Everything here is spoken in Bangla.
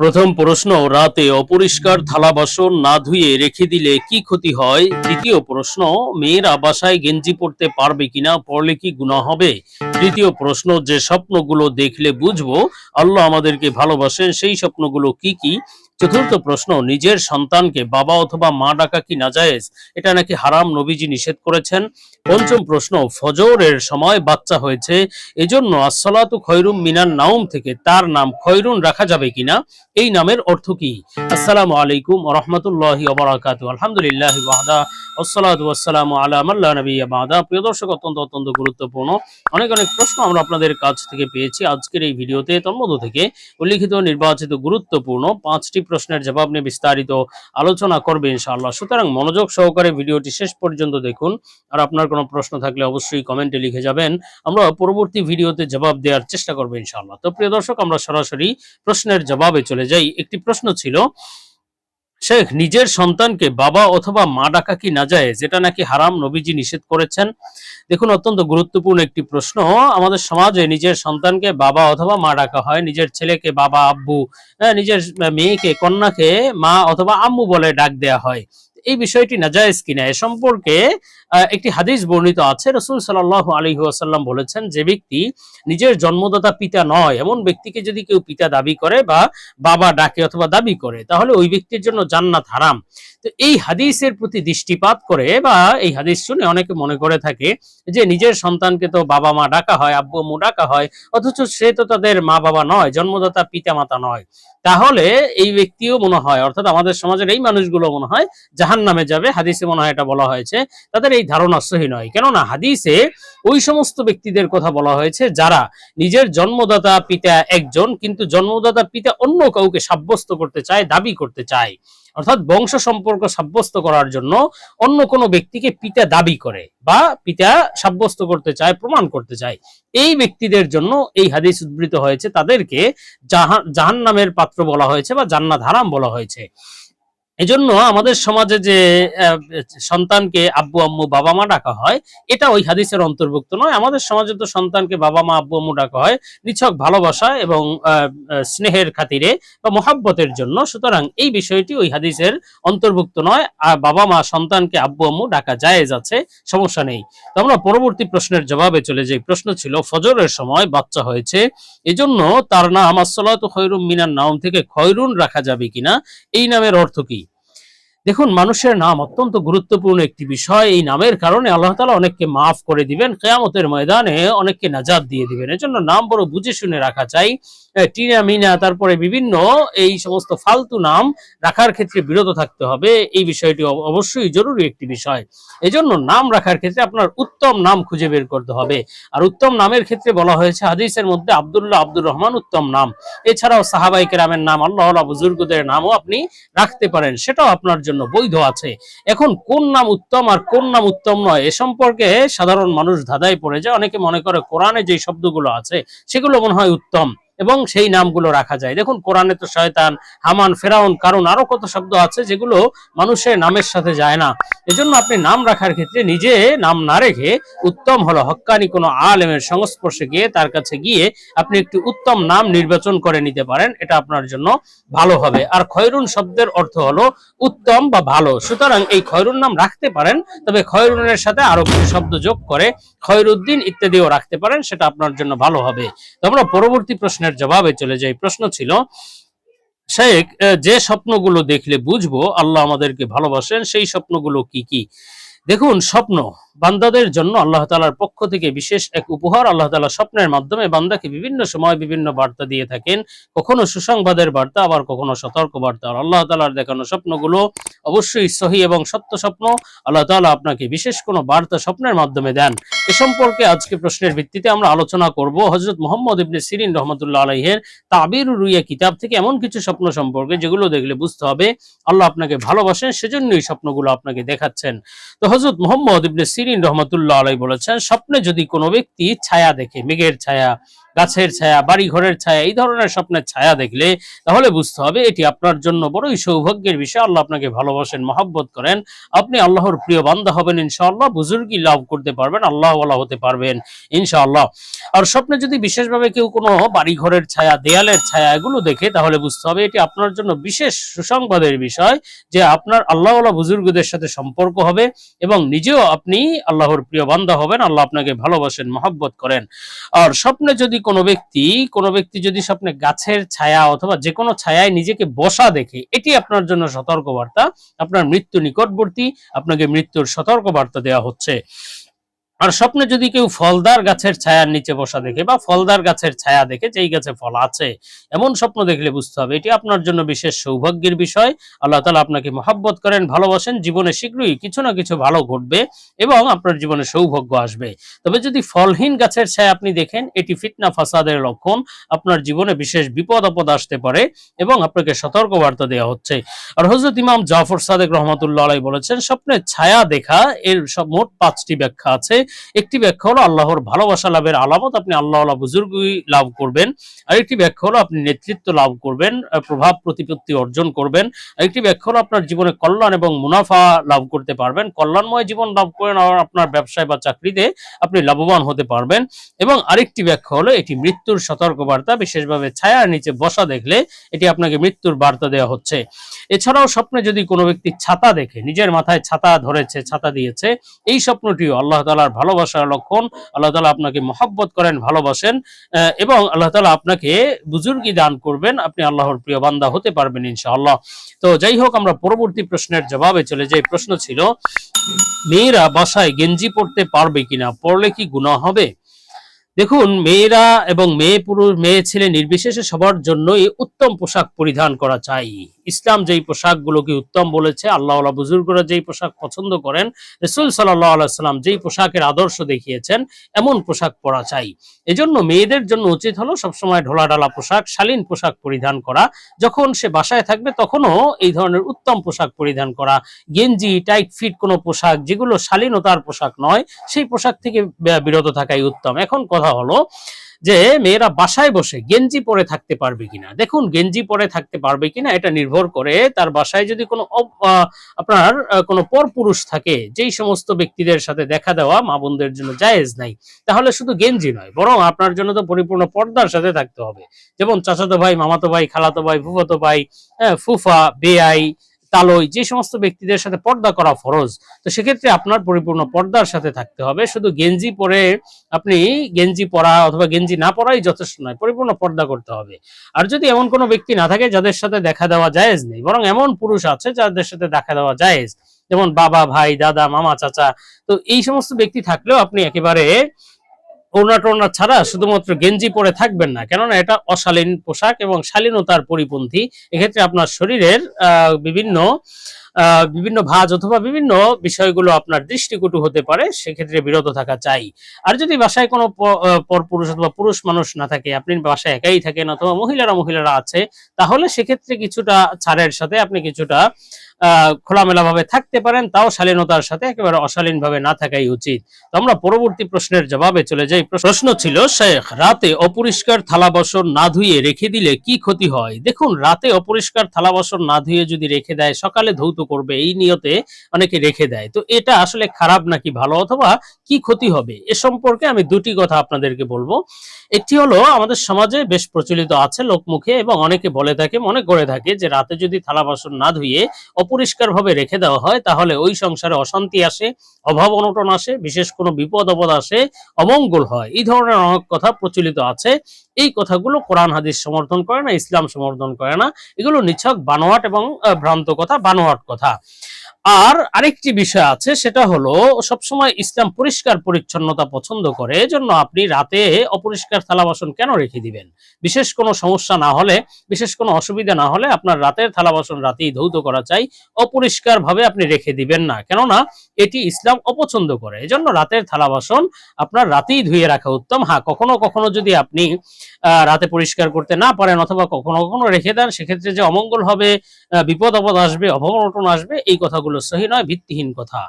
প্রথম প্রশ্ন, রাতে অপরিষ্কার থালা বাসন না ধুয়ে রেখে দিলে কি ক্ষতি হয়? দ্বিতীয় প্রশ্ন, মেয়েরা বাসায় গেঞ্জি পড়তে পারবে কিনা পড়লে কি গুণা হবে? তৃতীয় প্রশ্ন, যে স্বপ্নগুলো দেখলে বুঝব, আল্লাহ আমাদেরকে ভালোবাসেন, সেই স্বপ্নগুলো কি কি? চতুর্থ প্রশ্ন, নিজের সন্তানকে বাবা অথবা মা ডাকা কি নাজায়েজ? এটা নাকি হারাম নবীজি নিষেধ করেছেন? পঞ্চম প্রশ্ন, ফজরের সময় বাচ্চা হয়েছে, এজন্য আসসালাতু খয়রুম মিনান নাউম থেকে তার নাম খয়রুন রাখা যাবে কিনা? এই নামের অর্থ কি? আসসালামু আলাইকুম রহমতুল্লাহি ওবরাকাতু আলহামদুলিল্লাহ ওয়াহদা আসসালাতু ওয়াসসালামু আলা মাল্লা বাদা। প্রিয় দর্শক, অত্যন্ত অত্যন্ত গুরুত্বপূর্ণ, অনেক অনেক প্রশ্ন আমরা আপনাদের কাছ থেকে পেয়েছি আজকের এই ভিডিওতে। তন্মধ্য থেকে উল্লিখিত, নির্বাচিত, গুরুত্বপূর্ণ পাঁচটি প্রশ্নের জবাব নিয়ে বিস্তারিত আলোচনা করবে ইনশাআল্লাহ। সুতরাং মনোযোগ সহকারে ভিডিওটি শেষ পর্যন্ত দেখুন। আর আপনার কোনো প্রশ্ন থাকলে অবশ্যই কমেন্টে লিখে যাবেন। আমরা পরবর্তী ভিডিওতে জবাব দেওয়ার চেষ্টা করব ইনশাআল্লাহ। তো প্রিয় দর্শক, আমরা সরাসরি প্রশ্নের জবাবে চলে যাই। একটি প্রশ্ন ছিল শেখ নিজের সন্তানকে বাবা অথবা মা ডাকা কি না যায় যেটা নাকি হারাম নবীজি নিষেধ করেছেন? দেখুন অত্যন্ত গুরুত্বপূর্ণ একটি প্রশ্ন। আমাদের সমাজে নিজের সন্তানকে বাবা অথবা মা ডাকা হয় নিজের ছেলেকে বাবা আব্বু হ্যাঁ, নিজের মেয়েকে কন্যাকে মা অথবা আম্মু বলে ডাক দেয়া হয়। এই বিষয়টি নাজায়েজ কিনা এ সম্পর্কে একটি হাদিস বর্ণিত আছে। রসুল সাল্লাহ আলী আসাল্লাম বলেছেন, যে ব্যক্তি নিজের জন্মদাতা পিতা নয়, এমন ব্যক্তিকে যদি কেউ পিতা দাবি করে বা বাবা ডাকে অথবা দাবি করে, তাহলে ওই ব্যক্তির জন্য জান্নাত হারাম। তো এই হাদিসের প্রতি দৃষ্টিপাত করে বা এই হাদিস শুনে অনেকে মনে করে থাকে যে নিজের সন্তানকে তো বাবা মা ডাকা হয়, আব্বু আম্মু ডাকা হয়, অথচ সে তো তাদের মা বাবা নয়, জন্মদাতা পিতা মাতা নয়। তাহলে এই ব্যক্তিও মনে হয়, অর্থাৎ আমাদের সমাজের এই মানুষগুলো মনে হয়, জাহান নামে যাবে, হাদিসে মনে হয় এটা বলা হয়েছে, তাদের এই ধারণা সহি নয়। কেননা হাদিসে ওই সমস্ত ব্যক্তিদের কথা বলা হয়েছে যারা নিজের জন্মদাতা পিতা একজন, কিন্তু জন্মদাতা পিতা অন্য কাউকে সাব্যস্ত করতে চায়, দাবি করতে চায়। অর্থাৎ বংশ সম্পর্ক সাব্যস্ত করার জন্য অন্য কোনো ব্যক্তিকে পিতা দাবি করে বা পিতা সাব্যস্ত করতে চায়, প্রমাণ করতে চায়। এই ব্যক্তিদের জন্য এই হাদিস উদ্ধৃত হয়েছে, তাদেরকে জাহান জাহান নামের পাত্র বলা হয়েছে বা জান্নাত হারাম বলা হয়েছে। এজন্য আমাদের সমাজে যে সন্তানকে আব্বু, আম্মু, বাবা মা ডাকা হয়, এটা ওই হাদিসের অন্তর্ভুক্ত নয়। আমাদের সমাজে তো সন্তানকে বাবা মা, আব্বু, আম্মু ডাকা হয় নিছক ভালোবাসা এবং স্নেহের খাতিরে বা মহাব্বতের জন্য। সুতরাং এই বিষয়টি ওই হাদিসের অন্তর্ভুক্ত নয়। আর বাবা মা সন্তানকে আব্বু, আম্মু ডাকা জায়েজ আছে, সমস্যা নেই। তো আমরা পরবর্তী প্রশ্নের জবাবে চলে যাই। প্রশ্ন ছিল, ফজরের সময় বাচ্চা হয়েছে, এজন্য তার নাম আসসালাত খৈরুম মিনার নাম থেকে খয়রুন রাখা যাবে কিনা? এই নামের অর্থ কি? দেখুন, মানুষের নাম অত্যন্ত গুরুত্বপূর্ণ একটি বিষয়। এই নামের কারণে আল্লাহ তালা অনেককে মাফ করে দিবেন। কেয়ামতের ময়দানে অনেককে নাজাদ দিয়ে দিবেন। এজন্য নাম বড় বুঝে শুনে রাখা চাই। টিনা, মিনা, তারপরে বিভিন্ন এই সমস্ত ফালতু নাম রাখার ক্ষেত্রে বিরত থাকতে হবে। এই বিষয়টি অব- অবশ্যই জরুরি একটি বিষয়। এজন্য নাম রাখার ক্ষেত্রে আপনার উত্তম নাম খুঁজে বের করতে হবে। আর উত্তম নামের ক্ষেত্রে বলা হয়েছে হাদিসের মধ্যে আব্দুল্লাহ আব্দুর রহমান উত্তম নাম। এছাড়াও সাহাবাই কেরামের নাম আল্লাহ বুজুর্গদের নামও আপনি রাখতে পারেন। সেটাও আপনার জন্য বৈধ আছে। এখন কোন নাম উত্তম আর কোন নাম উত্তম নয়, এ সম্পর্কে সাধারণ মানুষ ধাঁধায় পড়ে যায়। অনেকে মনে করে কোরআনে যে শব্দগুলো আছে, সেগুলো মনে হয় উত্তম। এবং সেই নামগুলো রাখা যায়। দেখুন, কোরআনে তো শয়তান, হামান, ফেরাউন কারণ আরও কত শব্দ আছে যেগুলো মানুষের নামের সাথে যায় না। এজন্য আপনি নাম রাখার ক্ষেত্রে নিজে নাম না রেখে উত্তম হলো। হক্কানি কোনো আলেমের সংস্পর্শে গিয়ে তার কাছে গিয়ে আপনি একটি উত্তম নাম নির্বাচন করে নিতে পারেন, এটা আপনার জন্য ভালো হবে। আর খয়রুন শব্দের অর্থ হলো উত্তম বা ভালো। সুতরাং এই খয়রুন নাম রাখতে পারেন, তবে খয়রুনের সাথে আরও কিছু শব্দ যোগ করে খয়রুদ্দিন ইত্যাদিও রাখতে পারেন, সেটা আপনার জন্য ভালো হবে। তো আমরা পরবর্তী প্রশ্নের জবাবে চলে যাই প্রশ্ন ছিল, শেখ যে স্বপ্নগুলো দেখলে বুঝব, আল্লাহ আমাদেরকে ভালোবাসেন, সেই স্বপ্নগুলো কি কি? দেখুন, স্বপ্ন বান্দাদের জন্য আল্লাহ তালার পক্ষ থেকে বিশেষ এক উপহার আল্লাহ তালা স্বপ্নের মাধ্যমে বান্দাকে বিভিন্ন সময় বিভিন্ন বার্তা দিয়ে থাকেন। কখনো সুসংবাদের বার্তা, আবার কখনো সতর্ক বার্তা। আল্লাহ তালার দেখানো স্বপ্নগুলো অবশ্যই সহি এবং সত্য স্বপ্ন। আল্লাহ তালা আপনাকে বিশেষ কোনো বার্তা স্বপ্নের মাধ্যমে দেন। এ সম্পর্কে আজকে প্রশ্নের ভিত্তিতে আমরা আলোচনা করব হজরত মোহাম্মদ ইবনে সিরিন রহমতুল্লাহ আলাইহের তাবির রুইয়া কিতাব থেকে এমন কিছু স্বপ্ন সম্পর্কে যেগুলো দেখলে বুঝতে হবে। আল্লাহ আপনাকে ভালোবাসেন, সেজন্যই স্বপ্নগুলো আপনাকে দেখাচ্ছেন। তো হজরত মোহাম্মদ ইবনে সিরিন রহমতুল্লাহ আলাই বলেছেন স্বপ্নে যদি কোনো ব্যক্তি ছায়া দেখে মেঘের ছায়া গাছের ছায়া বাড়ি ঘরের ছায়া, এই ধরনের স্বপ্নের ছায়া দেখলে তাহলে বুঝতে হবে এটি আপনার জন্য বড়ই সৌভাগ্যের বিষয়। আল্লাহ আপনাকে ভালোবাসেন, মহাব্বত করেন। আপনি আল্লাহর প্রিয় বান্দা হবেন ইনশাআল্লাহ। বুজুর্গি লাভ করতে পারবেন আল্লাহ হতে পারবেন ইনশাআল্লাহ। আর স্বপ্নে যদি বিশেষভাবে কেউ কোনো বাড়ি ঘরের ছায়া, দেয়ালের ছায়া এগুলো দেখে তাহলে বুঝতে হবে এটি আপনার জন্য বিশেষ সুসংবাদের বিষয় যে আপনার আল্লাহ বুজুর্গদের সাথে সম্পর্ক হবে এবং নিজেও আপনি আল্লাহর প্রিয় বান্দা হবেন। আল্লাহ আপনাকে ভালোবাসেন, মহাব্বত করেন। আর স্বপ্নে যদি কোনো ব্যক্তি কোনো ব্যক্তি যদি স্বপ্নে গাছের ছায়া অথবা যে কোনো ছায়ায় নিজেকে বসা দেখে, এটি আপনার জন্য সতর্কবার্তা। আপনার মৃত্যু নিকটবর্তী, আপনাকে মৃত্যুর সতর্কবার্তা দেওয়া হচ্ছে। আর স্বপ্নে যদি কেউ ফলদার গাছের ছায়ার নিচে বসা দেখে বা ফলদার গাছের ছায়া দেখে যেই গাছে ফল আছে, এমন স্বপ্ন দেখলে বুঝতে হবে। এটি আপনার জন্য বিশেষ সৌভাগ্যের বিষয়। আল্লাহ তালা আপনাকে মহাব্বত করেন, ভালোবাসেন। জীবনে শীঘ্রই কিছু না কিছু ভালো ঘটবে এবং আপনার জীবনে সৌভাগ্য আসবে। তবে যদি ফলহীন গাছের ছায়া আপনি দেখেন, এটি ফিতনা, ফাসাদের লক্ষণ। আপনার জীবনে বিশেষ বিপদ, আপদ আসতে পারে এবং আপনাকে সতর্কবার্তা দেওয়া হচ্ছে। আর হজরত ইমাম জাফর সাদেক রহমতুল্লাহ বলেছেন, স্বপ্নের ছায়া দেখা, এর সব মোট পাঁচটি ব্যাখ্যা আছে। একটি ব্যাখ্যা হলো আল্লাহর ভালোবাসা লাভের আলামত। আপনি আল্লাহ বুজুর্গই লাভ করবেন। আরেকটি ব্যাখ্যা হলো আপনি নেতৃত্ব লাভ করবেন প্রভাব প্রতিপত্তি অর্জন করবেন। আরেকটি ব্যাখ্যা হলো আপনার জীবনে কল্যাণ এবং মুনাফা লাভ করতে পারবেন। কল্যাণময় জীবন লাভ করেন আর আপনার ব্যবসায় বা চাকরিতে আপনি লাভবান হতে পারবেন। এবং আরেকটি ব্যাখ্যা হলো এটি মৃত্যুর সতর্কবার্তা, বিশেষভাবে ছায়ার নিচে বসা দেখলে এটি আপনাকে মৃত্যুর বার্তা দেওয়া হচ্ছে। এছাড়াও স্বপ্নে যদি কোনো ব্যক্তি ছাতা দেখে, নিজের মাথায় ছাতা ধরেছে, ছাতা দিয়েছে, এই স্বপ্নটিও আল্লাহ তালার ভালোবাসার লক্ষণ। আল্লাহ তালা আপনাকে মহাব্বত করেন, ভালোবাসেন এবং আল্লাহ তালা আপনাকে বুজুর্গি দান করবেন। আপনি আল্লাহর প্রিয় বান্দা হতে পারবেন ইনশাআল্লাহ। তো যাই হোক, আমরা পরবর্তী প্রশ্নের জবাবে চলে যাই। প্রশ্ন ছিল, মেয়েরা বাসায় গেঞ্জি পরতে পারবে কিনা? পরলে কি গুনাহ হবে? দেখুন, মেয়েরা এবং মেয়ে পুরুষ, মেয়ে ছেলে নির্বিশেষে সবার জন্যই উত্তম পোশাক পরিধান করা চাই। ইসলাম যেই পোশাকগুলোকে উত্তম বলেছে আল্লাহ বুজুর্গরা যেই পোশাক পছন্দ করেন, রসুল সাল্লাহ আলাইসাল্লাম যেই পোশাকের আদর্শ দেখিয়েছেন, এমন পোশাক পরা চাই। এজন্য মেয়েদের জন্য উচিত হলো সবসময় ঢোলাঢালা পোশাক, শালীন পোশাক পরিধান করা। যখন সে বাসায় থাকবে তখনও এই ধরনের উত্তম পোশাক পরিধান করা। গেঞ্জি, টাইট ফিট কোনো পোশাক যেগুলো শালীনতার পোশাক নয়, সেই পোশাক থেকে বিরত থাকাই উত্তম। এখন কথা হলো যে মেয়েরা বাসায় বসে গেঞ্জি পরে থাকতে পারবে কিনা। দেখুন গেঞ্জি পরে থাকতে পারবে কিনা এটা নির্ভর করে তার বাসায় যদি কোনো আপনার কোনো পরপুরুষ থাকে যেই সমস্ত ব্যক্তিদের সাথে দেখা দেওয়া মা বোনদের জন্য জায়েজ নাই তাহলে শুধু গেঞ্জি নয় বরং আপনার জন্য তো পরিপূর্ণ পর্দার সাথে থাকতে হবে। যেমন চাচাতো ভাই মামাতো ভাই খালাতো ভাই ফুফাতো ভাই হ্যাঁ, ফুফা বেআই তালই, যে সমস্ত ব্যক্তিদের সাথে পর্দা করা ফরজ, তো সেক্ষেত্রে আপনার পরিপূর্ণ পর্দার সাথে থাকতে হবে। শুধু গেঞ্জি পরে আপনি গেঞ্জি পরা অথবা গেঞ্জি না পরাই যথেষ্ট নয়, পরিপূর্ণ পর্দা করতে হবে। আর যদি এমন কোনো ব্যক্তি না থাকে যাদের সাথে দেখা দেওয়া জায়েজ নেই, বরং এমন পুরুষ আছে যাদের সাথে দেখা দেওয়া জায়েজ, যেমন বাবা, ভাই, দাদা, মামা, চাচা, তো এই সমস্ত ব্যক্তি থাকলেও আপনি একেবারে ওড়না টোনা ছাড়া শুধুমাত্র গেঞ্জি পরে থাকবেন না। কেননা এটা অশালীন পোশাক এবং শালীনতার পরিপন্থী। এক্ষেত্রে আপনার শরীরের বিভিন্ন বিভিন্ন ভাঁজ অথবা বিভিন্ন বিষয়গুলো আপনার দৃষ্টিকটু হতে পারে, সেক্ষেত্রে বিরত থাকা চাই। আর যদি বাসায় কোনো পরপুরুষ অথবা পুরুষ মানুষ না থাকে, আপনি বাসায় একাই থাকেন অথবা মহিলারা মহিলারা আছে, তাহলে সেক্ষেত্রে কিছুটা ছাড়ের সাথে আপনি কিছুটা খোলামেলা ভাবে থাকতে পারেন, তাও শালীনতার সাথে একেবারে অশালীন ভাবে না থাকাই উচিত। আমরা পরবর্তী প্রশ্নের জবাবে চলে যাই। প্রশ্ন ছিল, শেখ, রাতে অপরিষ্কার থালা বাসন না ধুয়ে রেখে দিলে কি ক্ষতি হয়? দেখুন, রাতে অপরিষ্কার থালা বাসন না ধুয়ে যদি রেখে দেয়, সকালে ধৌত করবে, এই নিয়তে অনেকে রেখে দেয়। তো এটা আসলে খারাপ নাকি ভালো অথবা কি ক্ষতি হবে? এ সম্পর্কে আমি দুটি কথা আপনাদেরকে বলব। একটি হলো, আমাদের সমাজে বেশ প্রচলিত আছে লোকমুখে এবং অনেকে বলে থাকে, মনে করে থাকে যে রাতে যদি থালা বাসন না ধুয়ে অপরিষ্কার ভাবে রেখে দেওয়া হয়, তাহলে ওই সংসারে অশান্তি আসে, অভাব অনটন আসে, বিশেষ কোনো বিপদ আপদ আসে, অমঙ্গল হয়। এই ধরনের অনেক কথা প্রচলিত আছে। এই কথাগুলো কোরআন, হাদিস সমর্থন করে না, ইসলাম সমর্থন করে না। এগুলো নিছক বানোয়াট এবং ভ্রান্ত কথা, বানোয়াট কথা। আর আরেকটি বিষয় আছে, সেটা হলো সবসময় ইসলাম পরিষ্কার পরিচ্ছন্নতা পছন্দ করে, এজন্য আপনি রাতে অপরিষ্কার থালা বাসন কেন রেখে দিবেন? বিশেষ কোনো সমস্যা না হলে, বিশেষ কোনো অসুবিধা না হলে আপনার রাতের থালা বাসন রাতেই ধৌত করা চাই অপরিষ্কার ভাবে আপনি রেখে দিবেন না। কেননা, এটি ইসলাম অপছন্দ করে, এজন্য রাতের থালা বাসন আপনার রাতেই ধুয়ে রাখা উত্তম। হ্যাঁ কখনো কখনো যদি আপনি রাতে পরিষ্কার করতে না পারেন অথবা কখনো কখনো রেখে দেন, সেক্ষেত্রে যে অমঙ্গল হবে বিপদ আপদ আসবে অভাবনটন আসবে, এই কথাগুলো সহি নয় ভিত্তিহীন কথা।